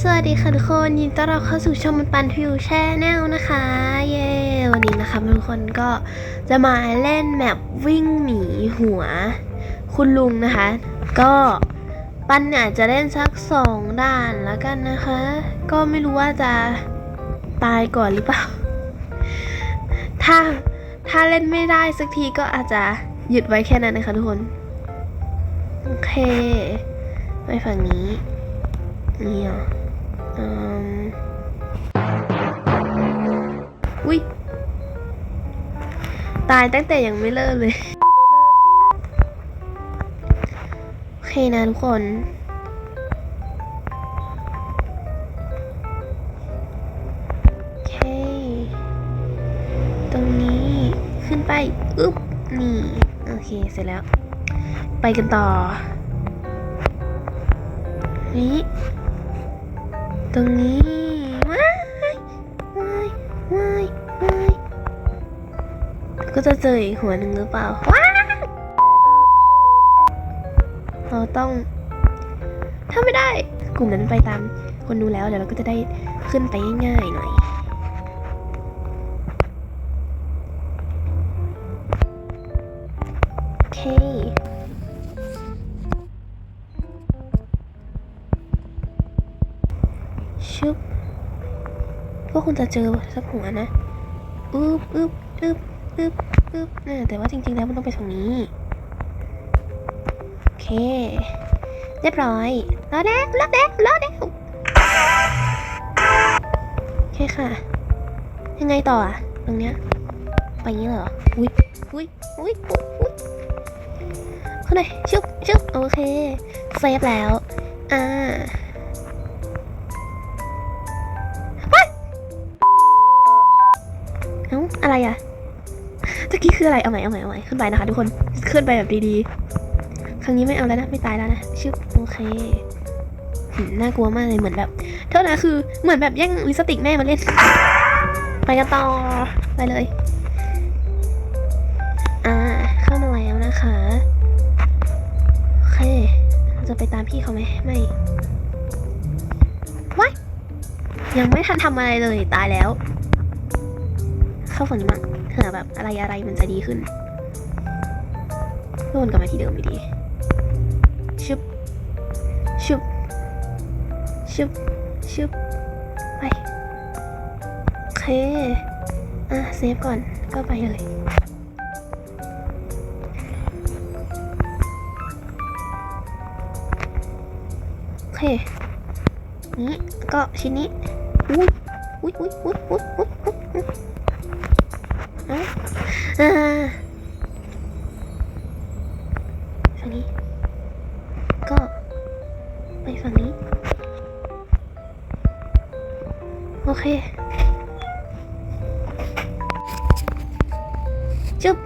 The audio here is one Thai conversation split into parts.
สวัสดีค่ะทุกคนยินดีต้อนรับเข้าสู่ช่องมันปันทิวแชนแนลนะคะ เย้วันนี้นะคะทุกคนก็จะมาเล่นแมปวิ่งหนีหัว คุณลุงนะคะ ก็ปันเนี่ยจะเล่นสักสองด่านแล้วกันนะคะ ก็ไม่รู้ว่าจะตายก่อนหรือเปล่า ถ้าถ้าเล่นไม่ได้สักทีก็อาจจะหยุดไว้แค่นั้นนะคะทุกคน โอเค ไปฝั่งนี้ นี่อะ อืมอุ้ยตายตั้งแต่ยังไม่เริ่มเลย โอเคนะทุกคนโอเค ตรงนี้ขึ้นไป อึ๊บ นี่ โอเค เสร็จแล้ว ไปกันต่อ นี้ ตรงนี้ว้ายว้ายว้ายว้ายก็จะเจออีกหัวหนึ่งหรือเปล่าว้ายเราต้อง ถ้าไม่ได้กลุ่มนั้นไปตามคนดูแล้วเดี๋ยวเราก็จะได้ขึ้นไปง่ายๆหน่อยโอเค ก็คงจะเจอสักหัวนะอึบอึบอึบอึบอึบน่ะแต่ว่าจริงๆแล้วมันต้องไปทางนี้ โอเค เรียบร้อยรอแดกรอแดกรอแดกโอเคค่ะ ยังไงต่ออะตรงเนี้ย ไปงี้เหรอ อุ้ยอุ้ยอุ้ยอุ้ยเข้าไหนชุบชุบโอเค เซฟแล้ว อ่า อะไรอะตะกี้คืออะไร เอาใหม่เอาใหม่เอาใหม่ขึ้นไปนะคะ ทุกคน ขึ้นไปแบบดีๆ ครั้งนี้ไม่เอาแล้วนะ ไม่ตายแล้วนะ ชึบโอเค น่ากลัวมากเลย เหมือนแบบโทษนะคือ เหมือนแบบแย่งลิสติกแม่มาเล่น ไปกันต่อ ไปเลย อ่า เข้ามาแล้วนะคะ โอเค จะไปตามพี่เขาไหม ไม่ว้ายยังไม่ทันทำอะไรเลย ตายแล้ว เข้าฝันี้างเผื่อแบบอะไรอะไรมันจะดีขึ้นก็วนกลับมาที่เดิมอยู่ดีชุบชุบชุบชุบไปโอเค อะเซฟก่อนก็ไปเลยโอเคนี้ก็ชิ้นนี้อุ้ยอุ้ยอุ้ยอุ้ยอุ้ยอุ้ย ฝั่งนี้ ก็ไปฝั่งนี้ โอเคจุ๊บ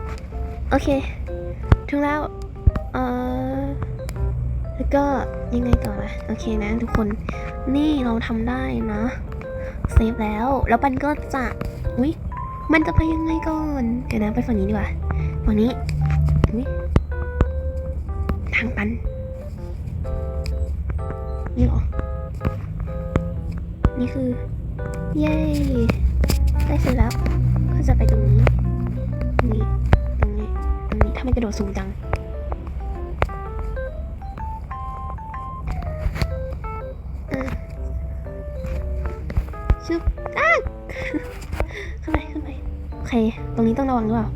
โอเค ถึงแล้ว เอ่อแล้วก็ยังไงต่อละโอเคนะทุกคน นี่เราทำได้นะ เซฟแล้ว แล้วปันก็จะอุ๊ย มันจะไปยังไงก่อนเดี๋ยวนะไปฝั่งนี้ดีกว่าฝั่งนี้ทางตันนี่หรอ นี่คือ เย้ ได้เสร็จแล้ว ก็จะไปตรงนี้ นี่ ตรงนี้ ตรงนี้ ถ้าไม่กระโดดสูงจัง อะชึบอ้า ขึ้นไปขึ้นไปโอเค ตรงนี้ต้องระวังหรือเปล่า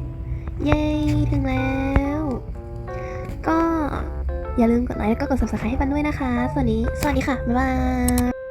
เย้ถึงแล้ว ก็อย่าลืมกดไลค์แล้วก็กด subscribe ให้ปันด้วยนะคะ สวัสดี สวัสดีค่ะ บ๊ายบาย